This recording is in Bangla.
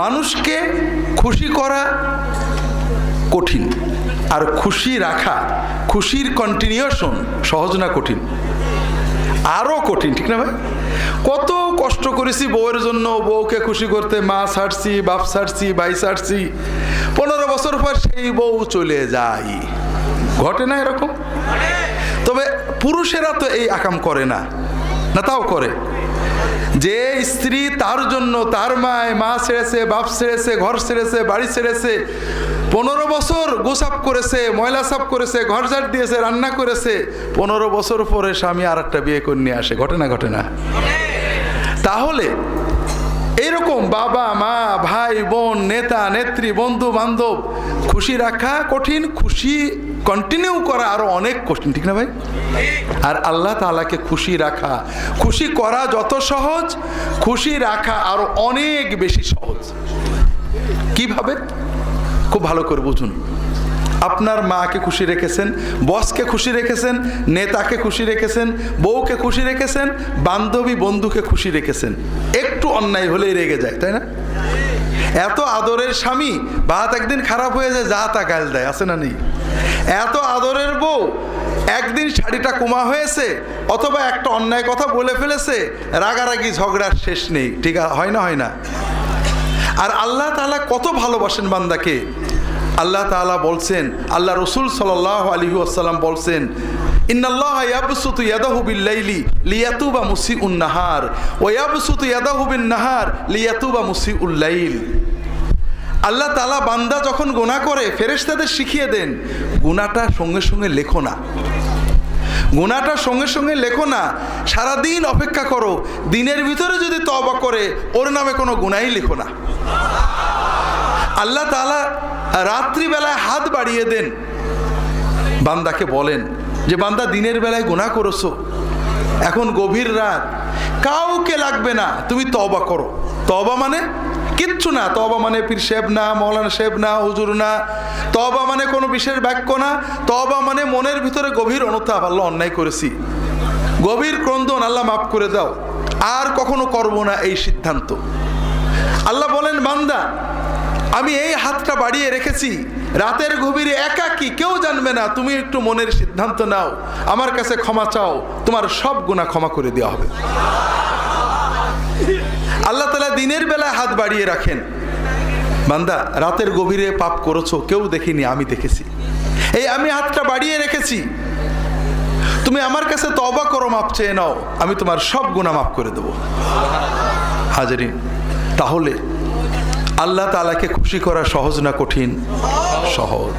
মানুষকে খুশি করা কঠিন আর খুশি রাখা, খুশির কন্টিনিউশন সহজ না কঠিন? আরও কঠিন, ঠিক না ভাই? কত কষ্ট করেছি বউয়ের জন্য, বউকে খুশি করতে, মা ছাড়ছি, বাপ ছাড়ছি, ভাই ছাড়ছি। পনেরো বছর পর সেই বউ চলে যায়। ঘটে না এরকম? তবে পুরুষেরা তো এই আকাম করে না না তাও করে। যে স্ত্রী তার জন্য তার মায়, মা ছেড়েছে, বাপ ছেড়েছে, ঘর ছেড়েছে, বাড়ি ছেড়েছে, পনেরো বছর গোসাপ করেছে, ময়লা সাপ করেছে, ঘর ঝাড় দিয়েছে, রান্না করেছে, পনেরো বছর পরে স্বামী আর একটা বিয়ে করে নিয়ে আসে। ঘটনা ঘটে না? তাহলে এরকম বাবা, মা, ভাই, বোন, নেতা, নেত্রী, বন্ধু, বান্ধব, খুশি রাখা কঠিন, খুশি কন্টিনিউ করা আরও অনেক কঠিন, ঠিক না ভাই? আর আল্লাহ তাআলাকে খুশি রাখা, খুশি করা যত সহজ, খুশি রাখা আরও অনেক বেশি সহজ। কীভাবে? খুব ভালো করে বুঝুন। আপনার মাকে খুশি রেখেছেন, বসকে খুশি রেখেছেন, নেতাকে খুশি রেখেছেন, বউকে খুশি রেখেছেন, বান্ধবী, বন্ধুকে খুশি রেখেছেন। একটু অন্যায় হলেই রেগে যায়, তাই না? এত আদরের স্বামী ভাত একদিন খারাপ হয়ে যায়, যা তা গাল দেয়, আছে না নেই? এত আদরের বউ, একদিন শাড়িটা কুমা হয়েছে, অথবা একটা অন্যায় কথা বলে ফেলেছে, রাগারাগি ঝগড়ার শেষ নেই, ঠিক হয় না হয় না? আর আল্লাহ তালা কত ভালোবাসেন বান্দাকে আল্লাহ তাআলা বলছেন, আল্লাহ রসুল সাল্লাহ আলী আসসালাম বলছেন, ইন্নাল্লাহ নাহার নাহার লিয়াতুবা আল্লাহ তাআলা বান্দা যখন গুনাহ করে, ফেরেশতাদের শিখিয়ে দেন, গুনাহটা সঙ্গে সঙ্গে লেখো না। গুনাহটা সঙ্গে সঙ্গে লেখো না। সারাদিন অপেক্ষা করো। দিনের ভিতরে যদি তবা করে, ওর নামে কোনো গুনাই লেখো না। আল্লাহ তাআলা রাত্রিবেলায় হাত বাড়িয়ে দেন। বান্দাকে বলেন যে, বান্দা, দিনের বেলায় গুনাহ করেছ। এখন গভীর রাত। কাউকে লাগবে না। তুমি তবা করো। তবা মানে কিচ্ছু না। তবা মানে পীর সাহেব না, মৌলানা সাহেব না, হুজুর না। তবা মানে কোনো বিশেষ বাক্য না। তবা মানে মনের ভিতরে গভীর অনুতাপ। আল্লাহ অন্যায় করেছি। গভীর ক্রন্দন আল্লাহ মাফ করে দাও। আর কখনো করব না এই সিদ্ধান্ত। আল্লাহ বলেন, বান্দা আমি এই হাতটা বাড়িয়ে রেখেছি। রাতের গভীরে একাকি, কেউ জানবে না, তুমি একটু মনের সিদ্ধান্ত নাও। আমার কাছে ক্ষমা চাও, তোমার সব গুণা ক্ষমা করে দেওয়া হবে। আল্লাহ তালা দিনের বেলায় হাত বাড়িয়ে রাখেন। বান্দা, রাতের গভীরে পাপ করেছ, কেউ দেখিনি, আমি দেখেছি। এই আমি হাতটা বাড়িয়ে রেখেছি। তুমি আমার কাছে তবা করো, মাপ চেয়ে নাও। আমি তোমার সব গুণা মাফ করে দেবো। হাজারিন, তাহলে আল্লাহ তালাকে খুশি করা সহজ না কঠিন? সহজ।